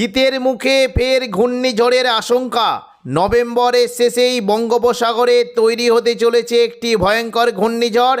শীতের মুখে ফের ঘূর্ণিঝড়ের আশঙ্কা। নভেম্বরের শেষেই বঙ্গোপসাগরে তৈরি হতে চলেছে একটি ভয়ঙ্কর ঘূর্ণিঝড়।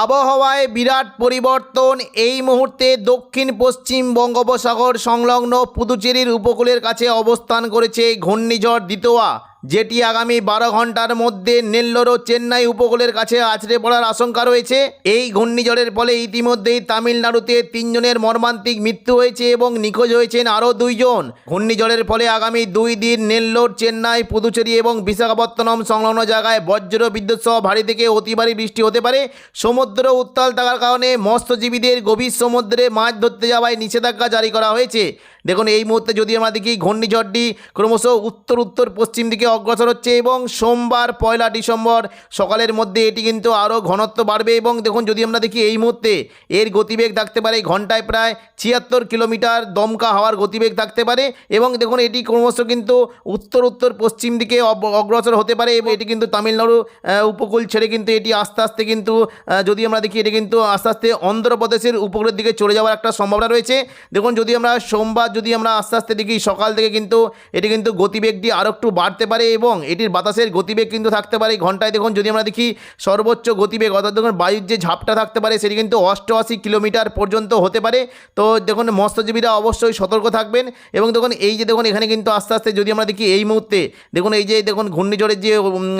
আবহাওয়ায় বিরাট পরিবর্তন। এই মুহূর্তে দক্ষিণ, পশ্চিম বঙ্গোপসাগর সংলগ্ন পুদুচেরির উপকূলের কাছে অবস্থান করেছে ঘূর্ণিঝড় দিতোয়া। যেটি আগামী বারো ঘণ্টার মধ্যে নেল্লোর ও চেন্নাই উপকূলের কাছে আছড়ে পড়ার আশঙ্কা রয়েছে। এই ঘূর্ণিঝড়ের ফলে ইতিমধ্যেই তামিলনাড়ুতে তিনজনের মর্মান্তিক মৃত্যু হয়েছে এবং নিখোঁজ হয়েছেন আরও দুইজন। ঘূর্ণিঝড়ের ফলে আগামী দুই দিন নেল্লোর, চেন্নাই, পুদুচেরি এবং বিশাখাপত্তনম সংলগ্ন জায়গায় বজ্র বিদ্যুৎ সহ ভারী থেকে অতি ভারী বৃষ্টি হতে পারে। সমুদ্র উত্তাল থাকার কারণে মৎস্যজীবীদের গভীর সমুদ্রে মাছ ধরতে যাওয়ায় নিষেধাজ্ঞা জারি করা হয়েছে। দেখুন, এই মুহূর্তে যদি আমরা দেখি ঘূর্ণিঝড়টি ক্রমশ উত্তর উত্তর, পশ্চিম দিকে অগ্রসর হচ্ছে এবং সোমবার পয়লা ডিসেম্বর সকালের মধ্যে এটি কিন্তু আরও ঘনত্ব বাড়বে এবং দেখুন, যদি আমরা দেখি এই মুহূর্তে এর গতিবেগ থাকতে পারে ঘন্টায় প্রায় ছিয়াত্তর কিলোমিটার দমকা হাওয়ার গতিবেগ থাকতে পারে এবং দেখুন, এটি ক্রমশ কিন্তু উত্তর উত্তর, পশ্চিম দিকে অগ্রসর হতে পারে এবং এটি কিন্তু তামিলনাড়ু উপকূল ছেড়ে কিন্তু এটি আস্তে আস্তে কিন্তু যদি আমরা দেখি, এটি কিন্তু আস্তে আস্তে অন্ধ্রপ্রদেশের উপকূলের দিকে চলে যাওয়ার একটা সম্ভাবনা রয়েছে। দেখুন, যদি আমরা সোমবার যদি আমরা আস্তে আস্তে দেখি, সকাল থেকে কিন্তু এটি কিন্তু গতিবেগটি আরও একটু বাড়তে পারে এবং এটির বাতাসের গতিবেগ কিন্তু থাকতে পারে। ঘন্টায় দেখুন, যদি আমরা দেখি, সর্বোচ্চ গতিবেগ অর্থাৎ দেখুন, বায়ুর যে ঝাপটা থাকতে পারে, সেটি কিন্তু অষ্টআশি কিলোমিটার পর্যন্ত হতে পারে। তো দেখুন, মৎস্যজীবীরা অবশ্যই সতর্ক থাকবেন এবং দেখুন, এই যে দেখুন, এখানে কিন্তু আস্তে আস্তে যদি আমরা দেখি, এই মুহূর্তে দেখুন, এই যে দেখুন, ঘূর্ণিঝড়ের যে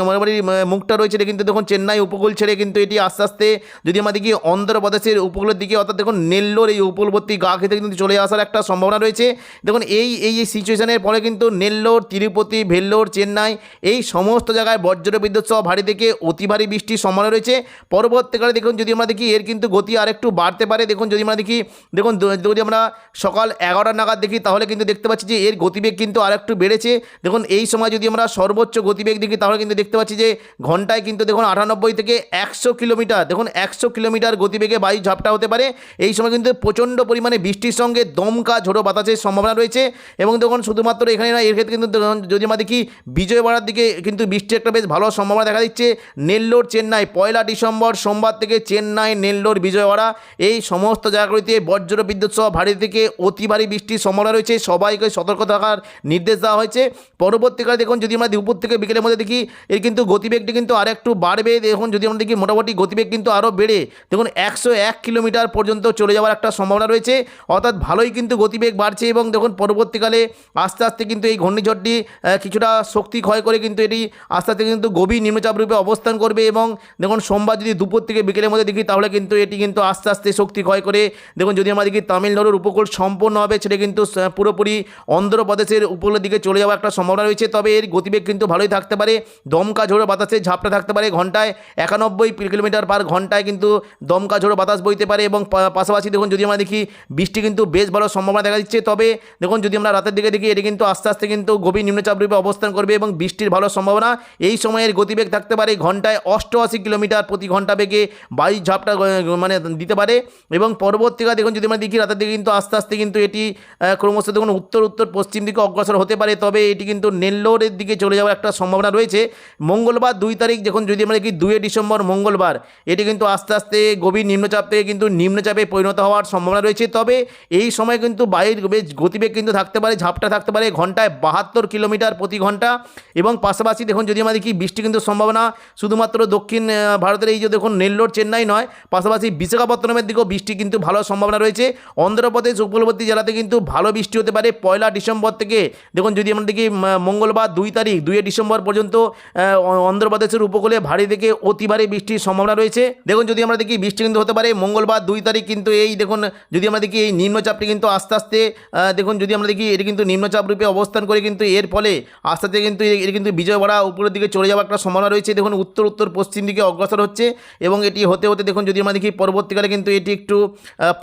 মোটামুটি মুখটা রয়েছে এটা কিন্তু দেখুন, চেন্নাই উপকূল ছেড়ে কিন্তু এটি আস্তে আস্তে যদি আমরা দেখি, অন্ধ্রপ্রদেশের উপকূলের দিকে, অর্থাৎ দেখুন, নেল্লোর এই উপকূলবর্তী গা খেতে কিন্তু চলে আসার একটা সম্ভাবনা রয়েছে। দেখুন, এই এই সিচুয়েশনের পরে কিন্তু নেল্লোর, তিরুপতি, ভেল্লোর, চেন্নাই এই সমস্ত জায়গায় বজ্র বিদ্যুৎ সহ ভারী থেকে অতি ভারী বৃষ্টির সম্ভাবনা রয়েছে। পরবর্তীকালে দেখুন, যদি আমরা দেখি, এর কিন্তু গতি আরেকটু বাড়তে পারে। দেখুন, যদি আমরা দেখি, দেখুন যদি আমরা সকাল এগারোটা নাগাদ দেখি, তাহলে কিন্তু দেখতে পাচ্ছি যে এর গতিবেগ কিন্তু আরেকটু বেড়েছে। দেখুন, এই সময় যদি আমরা সর্বোচ্চ গতিবেগ দেখি, তাহলে কিন্তু দেখতে পাচ্ছি যে ঘন্টায় কিন্তু দেখুন, আটানব্বই থেকে একশো কিলোমিটার, দেখুন, একশো কিলোমিটার গতিবেগে বায়ু ঝাপটা হতে পারে। এই সময় কিন্তু প্রচণ্ড পরিমাণে বৃষ্টির সঙ্গে দমকা ঝোড়ো বাতাসের সম্ভাবনা রয়েছে এবং দেখুন শুধুমাত্র এখানে না এর ক্ষেত্রে কিন্তু যদি আমরা দেখি বিজয়বাড়ার দিকে কিন্তু বৃষ্টির একটা বেশ ভালো সম্ভাবনা দেখা দিচ্ছে। নেল্লোর চেন্নাই, পয়লা ডিসেম্বর সোমবার থেকে চেন্নাই, নেল্লোর বিজয়ওয়াড়া এই সমস্ত জায়গাগুলিতে বজ্র বিদ্যুৎ সহ ভারী থেকে অতি ভারী বৃষ্টির সম্ভাবনা রয়েছে। সবাইকে সতর্ক থাকার নির্দেশ দেওয়া হয়েছে। পরবর্তীকালে দেখুন যদি আমরা দুপুর থেকে বিকেলের মধ্যে দেখি, এর কিন্তু গতিবেগটি কিন্তু আর একটু বাড়বে। দেখুন যদি আমরা দেখি মোটামুটি গতিবেগ কিন্তু আরও বেড়ে, দেখুন একশো এক কিলোমিটার পর্যন্ত চলে যাওয়ার একটা সম্ভাবনা রয়েছে। অর্থাৎ ভালোই কিন্তু গতিবেগ বাড়ছে। এবং দেখুন পরবর্তীকালে আস্তে আস্তে কিন্তু এই ঘূর্ণিঝড়টি কিছুটা শক্তি ক্ষয় করে কিন্তু এটি আস্তে আস্তে কিন্তু গভীর নিম্নচাপ রূপে অবস্থান করবে এবং দেখুন সোমবার যদি দুপুর থেকে বিকেলের মধ্যে দেখি তাহলে কিন্তু এটি কিন্তু আস্তে আস্তে শক্তি ক্ষয় করে, দেখুন যদি আমরা দেখি তামিলনাড়ুর উপকূল সম্পূর্ণ হবে সেটা কিন্তু পুরোপুরি অন্ধ্রপ্রদেশের উপকূলের দিকে চলে যাওয়ার একটা সম্ভাবনা রয়েছে। তবে এর গতিবেগ কিন্তু ভালোই থাকতে পারে দমকা ঝোড়ো বাতাসে ঝাপটা থাকতে পারে ঘন্টায় একানব্বই কিলোমিটার পার ঘন্টায় কিন্তু দমকা ঝোড়ো বাতাস বইতে পারে এবং পাশাপাশি দেখুন যদি আমরা দেখি বৃষ্টি কিন্তু বেশ ভালো সম্ভাবনা দেখা দিচ্ছে। তবে দেখুন, যদি আমরা রাতের দিকে দেখি, এটি কিন্তু আস্তে আস্তে কিন্তু গভীর নিম্নচাপ রূপে অবস্থান করবে এবং বৃষ্টির ভালো সম্ভাবনা এই সময়ের গতিবেগ থাকতে পারে ঘন্টায় অষ্টআশি কিলোমিটার প্রতি ঘণ্টা বেগে বায়ু ঝাপটা মানে দিতে পারে। এবং পরবর্তীকালে দেখুন, যদি আমরা দেখি, রাতের দিকে কিন্তু আস্তে আস্তে কিন্তু এটি ক্রমশ দেখুন, উত্তর উত্তর, পশ্চিম দিকে অগ্রসর হতে পারে। তবে এটি কিন্তু নেল্লোরের দিকে চলে যাওয়ার একটা সম্ভাবনা রয়েছে। মঙ্গলবার দুই তারিখ যখন যদি আমরা দেখি, দুই ডিসেম্বর মঙ্গলবার, এটি কিন্তু আস্তে আস্তে গভীর নিম্নচাপ থেকে কিন্তু নিম্নচাপে পরিণত হওয়ার সম্ভাবনা রয়েছে। তবে এই সময় কিন্তু বেশ গতিবেগ কিন্তু থাকতে পারে, ঝাপটা থাকতে পারে, ঘন্টায় বাহাত্তর কিলোমিটার প্রতি ঘণ্টা। এবং পাশাপাশি দেখুন, যদি আমরা দেখি, বৃষ্টি কিন্তু সম্ভাবনা শুধুমাত্র দক্ষিণ ভারতের এই যে দেখুন, নেল্লোর চেন্নাই নয়, পাশাপাশি বিশাখাপত্তনমের দিকেও বৃষ্টি কিন্তু ভালো সম্ভাবনা রয়েছে। অন্ধ্রপ্রদেশ, উপকূলবর্তী জেলাতে কিন্তু ভালো বৃষ্টি হতে পারে, পয়লা ডিসেম্বর থেকে। দেখুন, যদি আমরা দেখি মঙ্গলবার দুই তারিখ, দুই ডিসেম্বর পর্যন্ত অন্ধ্রপ্রদেশের উপকূলে ভারী থেকে অতি ভারী বৃষ্টির সম্ভাবনা রয়েছে। দেখুন, যদি আমরা দেখি, বৃষ্টি কিন্তু হতে পারে, মঙ্গলবার দুই তারিখ কিন্তু এই দেখুন, যদি আমরা দেখি, এই নিম্নচাপটি কিন্তু আস্তে আস্তে দেখুন, যদি আমরা দেখি, এটি কিন্তু নিম্নচাপ রূপে অবস্থান করে কিন্তু এর ফলে আস্তে আস্তে কিন্তু এটা কিন্তু বিজয়বাড়া উপরের দিকে চলে যাওয়ার একটা সম্ভাবনা রয়েছে। দেখুন, উত্তর উত্তর, পশ্চিম দিকে অগ্রসর হচ্ছে এবং এটি হতে হতে দেখুন, যদি আমরা দেখি, পরবর্তীকালে কিন্তু এটি একটু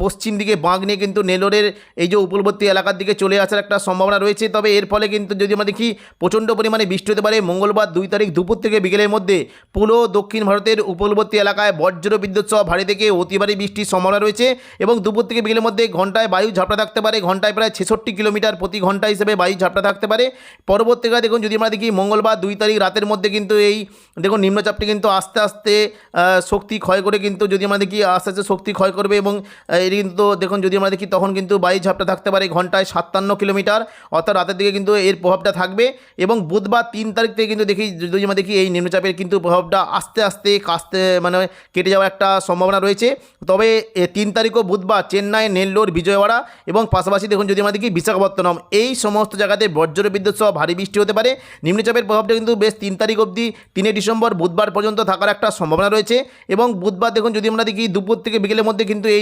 পশ্চিম দিকে বাঁক নিয়ে কিন্তু নেলোরের এই যে উপকূলবর্তী এলাকার দিকে চলে আসার একটা সম্ভাবনা রয়েছে। তবে এর ফলে কিন্তু যদি আমরা দেখি, প্রচণ্ড পরিমাণে বৃষ্টি হতে পারে। মঙ্গলবার দুই তারিখ দুপুর থেকে বিকেলের মধ্যে পুরো দক্ষিণ ভারতের উপকূলবর্তী এলাকায় বজ্র বিদ্যুৎ সহ ভারী থেকে অতি ভারী বৃষ্টির সম্ভাবনা রয়েছে এবং দুপুর থেকে বিকেলের মধ্যে ঘন্টায় বায়ু ঝাপটা থাকতে পারে। ঘন্টায় প্রায় ছেষট্টি কিলোমিটার প্রতি ঘণ্টা হিসেবে বায়ু ঝাপটা থাকতে পারে। পরবর্তীকালে দেখুন, যদি আমরা দেখি, মঙ্গলবার দুই তারিখ রাতের মধ্যে কিন্তু এই, দেখুন, নিম্নচাপটি কিন্তু আস্তে আস্তে শক্তি ক্ষয় করে কিন্তু যদি আমরা দেখি, আস্তে আস্তে শক্তি ক্ষয় করবে এবং এটি কিন্তু দেখুন, যদি আমরা দেখি, তখন কিন্তু বায়ু ঝাপটা থাকতে পারে ঘন্টায় সাতান্ন কিলোমিটার। অর্থাৎ রাতের দিকে কিন্তু এর প্রভাবটা থাকবে এবং বুধবার তিন তারিখ থেকে কিন্তু দেখি, যদি আমরা দেখি, এই নিম্নচাপের কিন্তু প্রভাবটা আস্তে আস্তে কাস্তে মানে কেটে যাওয়ার একটা সম্ভাবনা রয়েছে। তবে তিন তারিখও বুধবার চেন্নাই, নেল্লোর, বিজয়ওয়াড়া এবং পাশাপাশি দেখুন, যদি আমরা দেখি, বিশাখাপত্তনম, এই সমস্ত জায়গাতে বজ্র বিদ্যুৎ সহ ভারী বৃষ্টি হতে পারে। নিম্নচাপের প্রভাবটা কিন্তু বেশ তিন তারিখ অবধি, তিনে ডিসেম্বর, বুধবার পর্যন্ত থাকার একটা সম্ভাবনা রয়েছে। এবং বুধবার দেখুন, যদি আমরা দেখি, দুপুর থেকে বিকেলের মধ্যে কিন্তু এই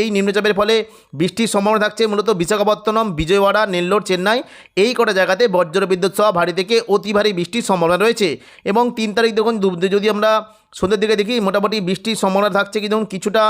এই নিম্নচাপের ফলে বৃষ্টির সম্ভাবনা থাকছে। মূলত বিশাখাপত্তনম, বিজয়ওয়াড়া, নেল্লোর, চেন্নাই, এই কটা জায়গাতে বজ্র বিদ্যুৎ সহ ভারী থেকে অতি ভারী বৃষ্টির সম্ভাবনা রয়েছে। এবং তিন তারিখ দেখুন যদি আমরা সন্ধ্যের দিকে দেখি মোটামুটি বৃষ্টির সম্ভাবনা থাকছে কি দেখুন, কিছুটা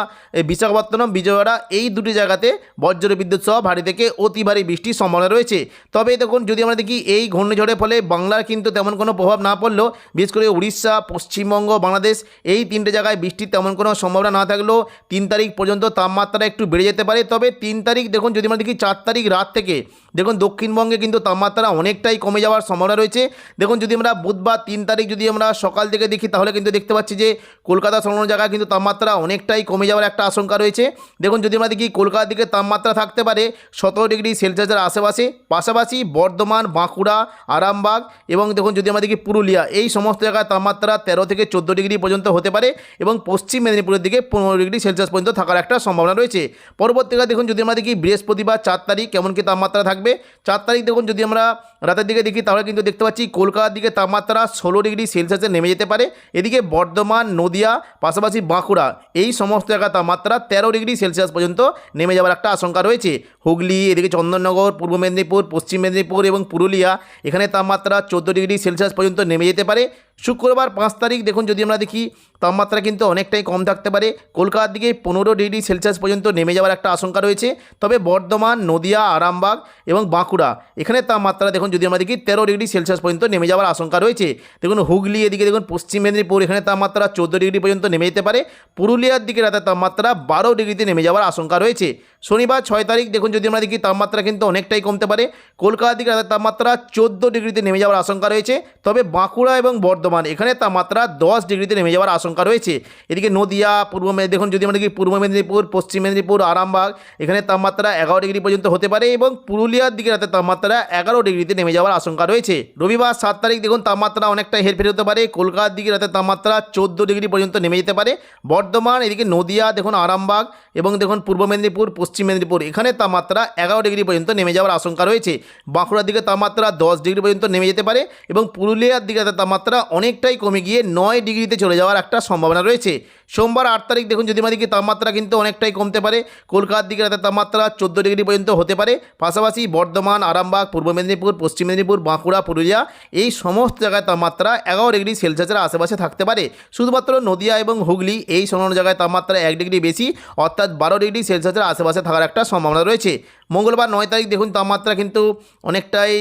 বিশাখাপত্তনম, বিজয়ওয়াড়া, এই দুটি জায়গাতে বজ্র বিদ্যুৎ সহ ভারী থেকে অতি ভারী বৃষ্টির সম্ভাবনা রয়েছে। তবে দেখুন, যদি আমরা দেখি এই ঘূর্ণিঝড়ের ফলে বাংলার কিন্তু তেমন কোনো প্রভাব না পড়লেও, বিশেষ করে উড়িষ্যা, পশ্চিমবঙ্গ, বাংলাদেশ, এই তিনটে জায়গায় বৃষ্টির তেমন কোনো সম্ভাবনা না থাকলেও তিন তারিখ পর্যন্ত তাপমাত্রা একটু বেড়ে যেতে পারে। তবে তিন তারিখ দেখুন, যদি আমরা দেখি চার তারিখ রাত থেকে, দেখুন দক্ষিণবঙ্গে কিন্তু তাপমাত্রা অনেকটাই কমে যাওয়ার সম্ভাবনা রয়েছে। দেখুন, যদি আমরা বুধবার তিন তারিখ যদি আমরা সকাল থেকে দেখি, তাহলে কিন্তু দেখতে পাচ্ছি যে কলকাতা সংলগ্ন জায়গায় কিন্তু তাপমাত্রা অনেকটাই কমে যাওয়ার একটা আশঙ্কা রয়েছে। দেখুন, যদি আমরা দেখি কলকাতার দিকে তাপমাত্রা থাকতে পারে সতেরো ডিগ্রি সেলসিয়াসের আশেপাশে, পাশাপাশি বর্ধমান, বাঁকুড়া, আরামবাগ এবং দেখুন, যদি আমরা দেখি পুরুলিয়া, এই সমস্ত জায়গায় তাপমাত্রা তেরো থেকে চোদ্দ ডিগ্রি পর্যন্ত হতে পারে এবং পশ্চিম মেদিনীপুরের দিকে পনেরো ডিগ্রি সেলসিয়াস পর্যন্ত থাকার একটা সম্ভাবনা রয়েছে। পরবর্তীকালে দেখুন, যদি আমরা দেখি বৃহস্পতিবার চার তারিখ কেমন কি তাপমাত্রা থাকবে? চার তারিখ দেখুন, যদি আমরা রাতের দিকে দেখি, তাহলে কিন্তু দেখতে পাচ্ছি কলকাতার দিকে তাপমাত্রা ষোলো ডিগ্রি সেলসিয়াসে নেমে যেতে পারে। এদিকে বর্ধমান নদিয়া, পাশাপাশি বাঁকুড়া। এই সমস্ত এলাকা তাপমাত্রা তেরো ডিগ্রি সেলসিয়াস পর্যন্ত নেমে যাওয়ার একটা আশঙ্কা রয়েছে। হুগলি, এদিকে চন্দননগর, পূর্ব মেদিনীপুর, পশ্চিম মেদিনীপুর এবং পুরুলিয়া, এখানে তাপমাত্রা চোদ্দ ডিগ্রি সেলসিয়াস পর্যন্ত নেমে যেতে পারে। শুক্রবার পাঁচ তারিখ দেখুন, যদি আমরা দেখি, তাপমাত্রা কিন্তু অনেকটাই কম থাকতে পারে। কলকাতার দিকে পনেরো ডিগ্রি সেলসিয়াস পর্যন্ত নেমে যাওয়ার একটা আশঙ্কা রয়েছে। তবে বর্ধমান, নদিয়া, আরামবাগ এবং বাঁকুড়া, এখানে তাপমাত্রা দেখুন, যদি আমরা দেখি, তেরো ডিগ্রি সেলসিয়াস পর্যন্ত নেমে যাওয়ার আশঙ্কা রয়েছে। দেখুন, হুগলি এদিকে দেখুন, পশ্চিম মেদিনীপুর, এখানে তাপমাত্রা চোদ্দ ডিগ্রি পর্যন্ত নেমে যেতে পারে। পুরুলিয়ার দিকে রাতের তাপমাত্রা বারো ডিগ্রিতে নেমে যাওয়ার আশঙ্কা রয়েছে। শনিবার ছয় তারিখ দেখুন, যদি আমরা দেখি, তাপমাত্রা কিন্তু অনেকটাই কমতে পারে। কলকাতার দিকে রাতের তাপমাত্রা চোদ্দ ডিগ্রিতে নেমে যাওয়ার আশঙ্কা রয়েছে। তবে বাঁকুড়া এবং বর্ধমান এখানে তাপমাত্রা দশ ডিগ্রিতে নেমে যাওয়ার আশঙ্কা রয়েছে। এদিকে নদিয়া, পূর্ব দেখুন যদি আমরা দেখি পূর্ব মেদিনীপুর, পশ্চিম মেদিনীপুর, আরামবাগ, এখানে তাপমাত্রা এগারো ডিগ্রি পর্যন্ত হতে পারে এবং পুরুলিয়ার দিকে রাতে তাপমাত্রা এগারো ডিগ্রিতে নেমে যাওয়ার আশঙ্কা রয়েছে। রবিবার সাত তারিখ দেখুন তাপমাত্রা অনেকটা হেরফের হতে পারে। কলকাতার দিকে রাতের তাপমাত্রা চোদ্দ ডিগ্রি পর্যন্ত নেমে যেতে পারে। বর্ধমান, এদিকে নদিয়া, দেখুন আরামবাগ এবং দেখুন পূর্ব মেদিনীপুর, পশ্চিম মেদিনীপুর, এখানে তাপমাত্রা এগারো ডিগ্রি পর্যন্ত নেমে যাওয়ার আশঙ্কা রয়েছে। বাঁকুড়ার দিকে তাপমাত্রা দশ ডিগ্রি পর্যন্ত নেমে যেতে পারে এবং পুরুলিয়ার দিকে তাপমাত্রা অনেকটাই কমে গিয়ে নয় ডিগ্রিতে চলে যাওয়ার একটা সম্ভাবনা রয়েছে। সোমবার আট তারিখ দেখুন যদি আমাদেরকে তাপমাত্রা কিন্তু অনেকটাই কমতে পারে। কলকাতার দিকে রাতের তাপমাত্রা চোদ্দ ডিগ্রি পর্যন্ত হতে পারে। পাশাপাশি বর্ধমান, আরামবাগ, পূর্ব মেদিনীপুর, পশ্চিম মেদিনীপুর, বাঁকুড়া, পুরুলিয়া এই সমস্ত জায়গায় তাপমাত্রা এগারো ডিগ্রি সেলসিয়াসের আশেপাশে থাকতে পারে। শুধুমাত্র নদিয়া এবং হুগলি এই সংলগ্ন জায়গায় তাপমাত্রা এক ডিগ্রি বেশি, অর্থাৎ বারো ডিগ্রি সেলসিয়াসের আশেপাশে থাকার একটা সম্ভাবনা রয়েছে। মঙ্গলবার নয় তারিখ দেখুন তাপমাত্রা কিন্তু অনেকটাই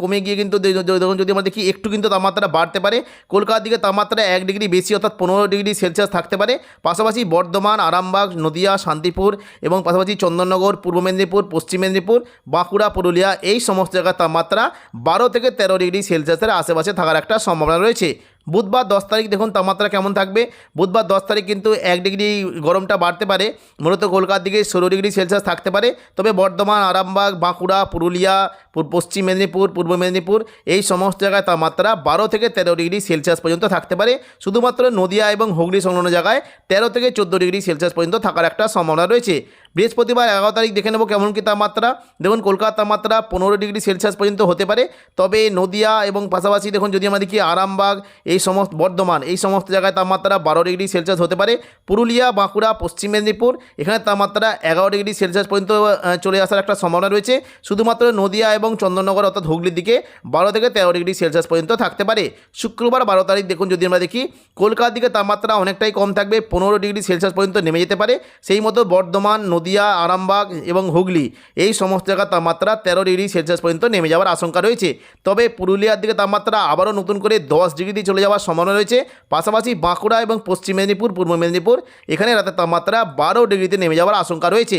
কমে গিয়ে কিন্তু দেখুন যদি আমরা দেখি একটু কিন্তু তাপমাত্রা বাড়তে পারে। কলকাতার দিকে তাপমাত্রা এক ডিগ্রি বেশি, অর্থাৎ পনেরো ডিগ্রি সেলসিয়াস থাকতে পারে। পাশাপাশি বর্ধমান, আরামবাগ, নদিয়া, শান্তিপুর এবং পাশাপাশি চন্দননগর, পূর্ব মেদিনীপুর, পশ্চিম মেদিনীপুর, বাঁকুড়া, পুরুলিয়া এই সমস্ত জায়গার তাপমাত্রা বারো থেকে তেরো ডিগ্রি সেলসিয়াসের আশেপাশে থাকার একটা সম্ভাবনা রয়েছে। বুধবার দশ তারিখ দেখুন তাপমাত্রা কেমন থাকবে। বুধবার দশ তারিখ কিন্তু এক ডিগ্রি গরমটা বাড়তে পারে। মূলত কলকাতার দিকে ষোলো ডিগ্রি সেলসিয়াস থাকতে পারে। তবে বর্ধমান, আরামবাগ, বাঁকুড়া, পুরুলিয়া পূর- পশ্চিম মেদিনীপুর, পূর্ব মেদিনীপুর, এই সমস্ত জায়গায় তাপমাত্রা বারো থেকে তেরো ডিগ্রি সেলসিয়াস পর্যন্ত থাকতে পারে। শুধুমাত্র নদিয়া এবং হুগলি সংলগ্ন জায়গায় তেরো থেকে চোদ্দ ডিগ্রি সেলসিয়াস পর্যন্ত থাকার একটা সম্ভাবনা রয়েছে। বৃহস্পতিবার এগারো তারিখ দেখে নেব কেমন কি তাপমাত্রা দেখুন, কলকাতার তাপমাত্রা পনেরো ডিগ্রি সেলসিয়াস পর্যন্ত হতে পারে। তবে নদিয়া এবং পাশাপাশি দেখুন, যদি আমরা দেখি আরামবাগ, এই সমস্ত বর্ধমান, এই সমস্ত জায়গায় তাপমাত্রা বারো ডিগ্রি সেলসিয়াস হতে পারে। পুরুলিয়া, বাঁকুড়া, পশ্চিম মেদিনীপুর, এখানে তাপমাত্রা এগারো ডিগ্রি সেলসিয়াস পর্যন্ত চলে আসার একটা সম্ভাবনা রয়েছে। শুধুমাত্র নদিয়া এবং এবং চন্দননগর অর্থাৎ হুগলির দিকে বারো থেকে তেরো ডিগ্রি সেলসিয়াস পর্যন্ত থাকতে পারে। শুক্রবার বারো তারিখ দেখুন যদি আমরা দেখি, কলকাতার দিকে তাপমাত্রা অনেকটাই কম থাকবে, পনেরো ডিগ্রি সেলসিয়াস পর্যন্ত নেমে যেতে পারে। সেই মতো বর্ধমান, নদিয়া, আরামবাগ এবং হুগলি, এই সমস্ত জায়গার তাপমাত্রা তেরো ডিগ্রি সেলসিয়াস পর্যন্ত নেমে যাওয়ার আশঙ্কা রয়েছে। তবে পুরুলিয়ার দিকে তাপমাত্রা আবারও নতুন করে দশ ডিগ্রিতে চলে যাওয়ার সম্ভাবনা রয়েছে। পাশাপাশি বাঁকুড়া এবং পশ্চিম মেদিনীপুর, পূর্ব মেদিনীপুর, এখানে রাতের তাপমাত্রা বারো ডিগ্রিতে নেমে যাওয়ার আশঙ্কা রয়েছে।